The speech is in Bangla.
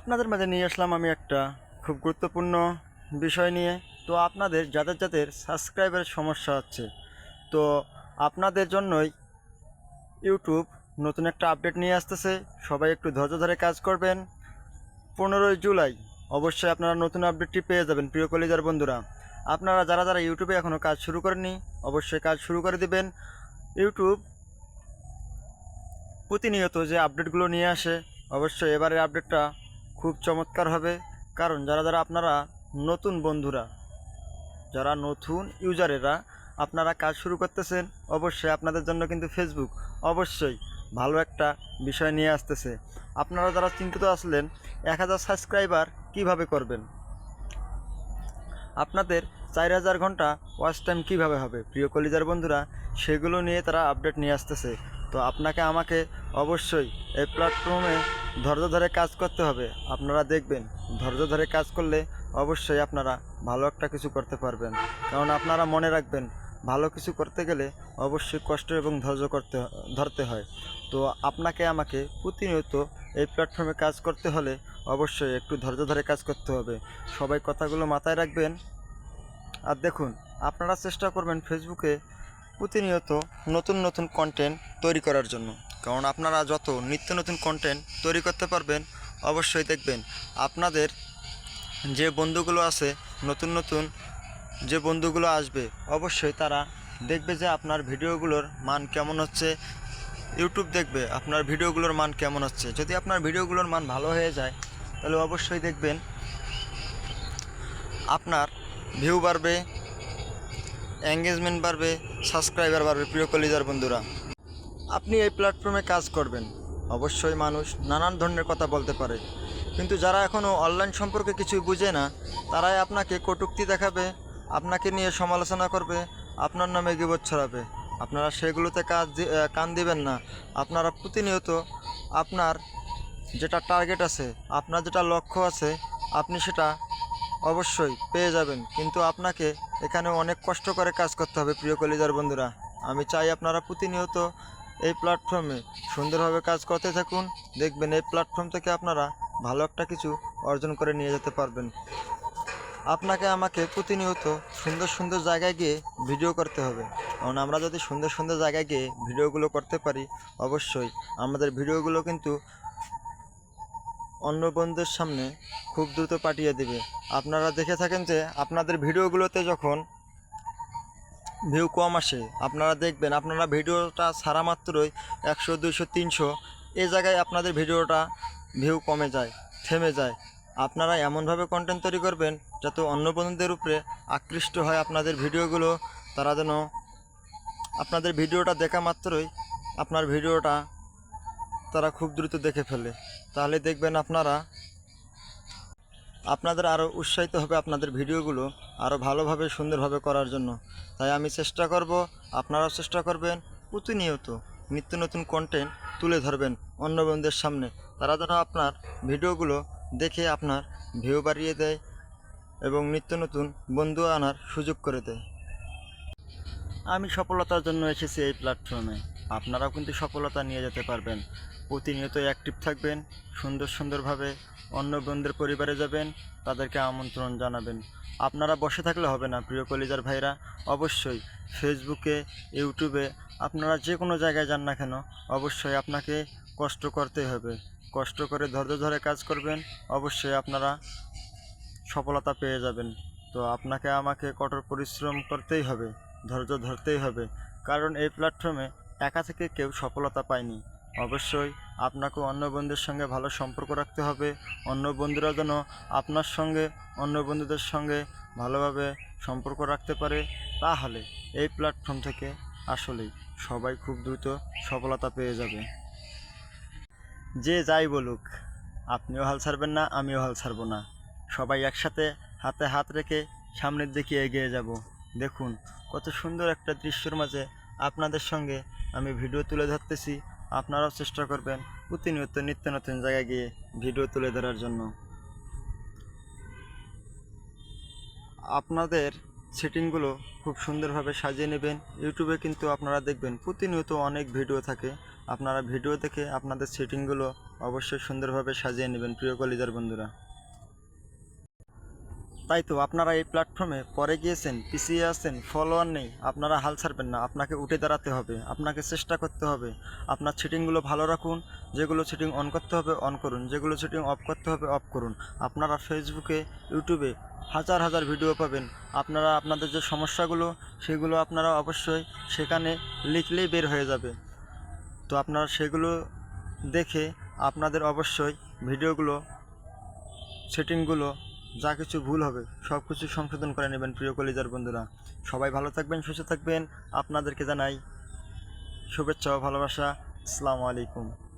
আপনাদের মাঝে নিয়ে আসলাম আমি একটা খুব গুরুত্বপূর্ণ বিষয় নিয়ে। তো আপনাদের যাদের যাদের সাবস্ক্রাইবের সমস্যা হচ্ছে, তো আপনাদের জন্যই ইউটিউব নতুন একটা আপডেট নিয়ে আসতেছে। সবাই একটু ধৈর্য ধরে কাজ করবেন। পনেরোই জুলাই, অবশ্যই আপনারা নতুন আপডেটটি পেয়ে যাবেন, প্রিয় কলিজার বন্ধুরা। আপনারা যারা যারা ইউটিউবে এখনও কাজ শুরু করেননি, অবশ্যই কাজ শুরু করে দিবেন। ইউটিউব প্রতিনিয়ত যে আপডেটগুলো নিয়ে আসে, অবশ্যই এবারের আপডেটটা খুব চমৎকার হবে। কারণ যারা যারা আপনারা নতুন বন্ধুরা, যারা নতুন ইউজারেরা আপনারা কাজ শুরু করতেছেন, অবশ্যই আপনাদের জন্য কিন্তু ফেসবুক অবশ্যই ভালো একটা বিষয় নিয়ে আসতেছে। আপনারা যারা চিন্তিত আসলেন এক হাজার সাবস্ক্রাইবার কীভাবে করবেন? আপনাদের চার হাজার ঘণ্টা ওয়াচ টাইম কীভাবে হবে? প্রিয় কলিজার বন্ধুরা, সেগুলো নিয়ে তারা আপডেট নিয়ে আসতেছে। তো আপনাকে আমাকে অবশ্যই এই প্ল্যাটফর্মে ধৈর্য ধরে কাজ করতে হবে। আপনারা দেখবেন, ধৈর্য ধরে কাজ করলে অবশ্যই আপনারা ভালো একটা কিছু করতে পারবেন। কারণ আপনারা মনে রাখবেন, ভালো কিছু করতে গেলে অবশ্যই কষ্ট এবং ধৈর্য করতে, ধরতে হয়। তো আপনাকে আমাকে প্রতিনিয়ত এই প্ল্যাটফর্মে কাজ করতে হলে অবশ্যই একটু ধৈর্য ধরে কাজ করতে হবে। সবাই কথাগুলো মাথায় রাখবেন। আর দেখুন, আপনারা চেষ্টা করবেন ফেসবুকে প্রতিনিয়ত নতুন নতুন কন্টেন্ট তৈরি করার জন্য। কারণ আপনারা যত নিত্য নতুন কন্টেন্ট তৈরি করতে পারবেন, অবশ্যই দেখবেন আপনাদের যে বন্ধুগুলো আছে, নতুন নতুন যে বন্ধুগুলো আসবে, অবশ্যই তারা দেখবে যে আপনার ভিডিওগুলোর মান কেমন হচ্ছে। ইউটিউব দেখবে আপনার ভিডিওগুলোর মান কেমন হচ্ছে। যদি আপনার ভিডিওগুলোর মান ভালো হয়ে যায়, তাহলে অবশ্যই দেখবেন আপনার ভিউ বাড়বে এঙ্গেজমেন্ট বাড়বে সাবস্ক্রাইবার বাড়বে প্রিয় কলিজার বন্ধুরা। আপনি এই প্ল্যাটফর্মে কাজ করবেন। অবশ্যই মানুষ নানান ধরনের কথা বলতে পারে। কিন্তু যারা এখনও অনলাইন সম্পর্কে কিছু বুঝে না, তারাই আপনাকে কটূক্তি দেখাবে, আপনাকে নিয়ে সমালোচনা করবে, আপনার নামে গিবত ছড়াবে। আপনারা সেগুলোতে কাজ কান দিবেন না। আপনারা প্রতিনিয়ত আপনার যেটা টার্গেট আছে, আপনার যেটা লক্ষ্য আছে, আপনি সেটা অবশ্যই, পেয়ে যাবেন। কিন্তু আপনাকে এখানে অনেক কষ্ট করে কাজ করতে হবে, প্রিয় কলিজার বন্ধুরা। আমি চাই আপনারা প্রতিনিয়ত এই প্ল্যাটফর্মে সুন্দরভাবে কাজ করতে থাকুন, দেখবেন এই প্ল্যাটফর্ম থেকে আপনারা ভালো একটা কিছু অর্জন করে নিয়ে যেতে পারবেন। আপনাকে আমাকে প্রতিনিয়ত সুন্দর সুন্দর জায়গায় গিয়ে ভিডিও করতে হবে। কারণ আমরা যদি সুন্দর সুন্দর জায়গায় গিয়ে ভিডিওগুলো করতে পারি, অবশ্যই আমাদের ভিডিওগুলো কিন্তু অন্য বন্ধুদের সামনে খুব দ্রুত পাঠিয়ে দেবে। আপনারা দেখে থাকেন যে, আপনাদের ভিডিওগুলোতে যখন ভিউ কম আসে, আপনারা দেখবেন, আপনারা ভিডিওটা ছাড়া মাত্রই একশো, দুইশো, তিনশো, এ জায়গায় আপনাদের ভিডিওটা ভিউ কমে যায়, থেমে যায়। আপনারা এমনভাবে কন্টেন্ট তৈরি করবেন যাতে অন্য বন্ধুদের উপরে আকৃষ্ট হয় আপনাদের ভিডিওগুলো, তারা যেন আপনাদের ভিডিওটা দেখা মাত্রই আপনার ভিডিওটা তারা খুব দ্রুত দেখে ফেলে। তাহলে দেখবেন আপনারা আপনাদের আরও উৎসাহিত হবে আপনাদের ভিডিওগুলো আরও ভালোভাবে, সুন্দরভাবে করার জন্য। তাই আমি চেষ্টা করব, আপনারাও চেষ্টা করবেন, প্রতিনিয়ত নিত্য নতুন কন্টেন্ট তুলে ধরবেন অন্য বন্ধুদের সামনে। তারা যেন আপনার ভিডিওগুলো দেখে আপনার ভিউ বাড়িয়ে দেয় এবং নিত্য নতুন বন্ধু আনার সুযোগ করে দেয়। আমি সফলতার জন্য এসেছি এই প্ল্যাটফর্মে আপনারাও কিন্তু সফলতা নিয়ে যেতে পারবেন। প্রতিনিয়ত অ্যাক্টিভ থাকবেন, সুন্দর সুন্দরভাবে অন্য বন্ধুদের পরিবারে যাবেন, তাদেরকে আমন্ত্রণ জানাবেন। আপনারা বসে থাকলে হবে না, প্রিয় কলিজার ভাইরা। অবশ্যই ফেসবুকে ইউটিউবে আপনারা যে কোনো জায়গায় যান না কেন, অবশ্যই আপনাকে কষ্ট করতে হবে। কষ্ট করে ধৈর্য ধরে কাজ করবেন, অবশ্যই আপনারা সফলতা পেয়ে যাবেন। তো আপনাকে আমাকে কঠোর পরিশ্রম করতেই হবে, ধৈর্য ধরতেই হবে। কারণ এই প্ল্যাটফর্মে একা থেকে কেউ সফলতা পায়নি। অবশ্যই আপনাকে অন্য বন্ধুদের সঙ্গে ভালো সম্পর্ক রাখতে হবে। অন্য বন্ধুরা যেন আপনার সঙ্গে, অন্য বন্ধুদের সঙ্গে ভালোভাবে সম্পর্ক রাখতে পারে, তাহলে এই প্ল্যাটফর্ম থেকে আসলেই সবাই খুব দ্রুত সফলতা পেয়ে যাবে। যে যাই বলুক, আপনিও হাল ছাড়বেন না, আমিও হাল ছাড়বো না। সবাই একসাথে হাতে হাত রেখে সামনের দিকে এগিয়ে যাব। দেখুন, কত সুন্দর একটা দৃশ্যর মাঝে আপনাদের সঙ্গে আমি ভিডিও তুলে ধরতেছি। আপনারাও চেষ্টা করবেন প্রতিনিয়ত নিত্য নতুন জায়গায় গিয়ে ভিডিও তুলে ধরার জন্য। আপনাদের সেটিংগুলো খুব সুন্দরভাবে সাজিয়ে নেবেন। ইউটিউবে কিন্তু আপনারা দেখবেন প্রতিনিয়ত অনেক ভিডিও থাকে। আপনারা ভিডিও দেখে আপনাদের সেটিংগুলো অবশ্যই সুন্দরভাবে সাজিয়ে নেবেন, প্রিয় কলিজার বন্ধুরা। তাই তো, আপনারা এই প্ল্যাটফর্মে পরে গিয়েছেন, পিছিয়ে আছেন ফলোয়ার নেই, আপনারা হাল ছাড়বেন না, আপনাকে উঠে দাঁড়াতে হবে, আপনাকে চেষ্টা করতে হবে, আপনার সেটিংগুলো ভালো রাখুন, যেগুলো সেটিং অন করতে হবে অন করুন, যেগুলো সেটিং অফ করতে হবে অফ করুন, আপনারা ফেসবুকে ইউটিউবে হাজার হাজার ভিডিও পাবেন, আপনারা আপনাদের যে সমস্যাগুলো, সেগুলো আপনারা অবশ্যই সেখানে লিখলেই বের হয়ে যাবে, তো আপনারা সেগুলো দেখে আপনাদের অবশ্যই ভিডিওগুলো সেটিংগুলো যা কিছু ভুল হবে, সব কিছু সংশোধন করে নেবেন প্রিয় কলিজার বন্ধুরা। সবাই ভালো থাকবেন, সুস্থ থাকবেন। আপনাদেরকে জানাই শুভেচ্ছা ও ভালোবাসা। আসসালামু আলাইকুম।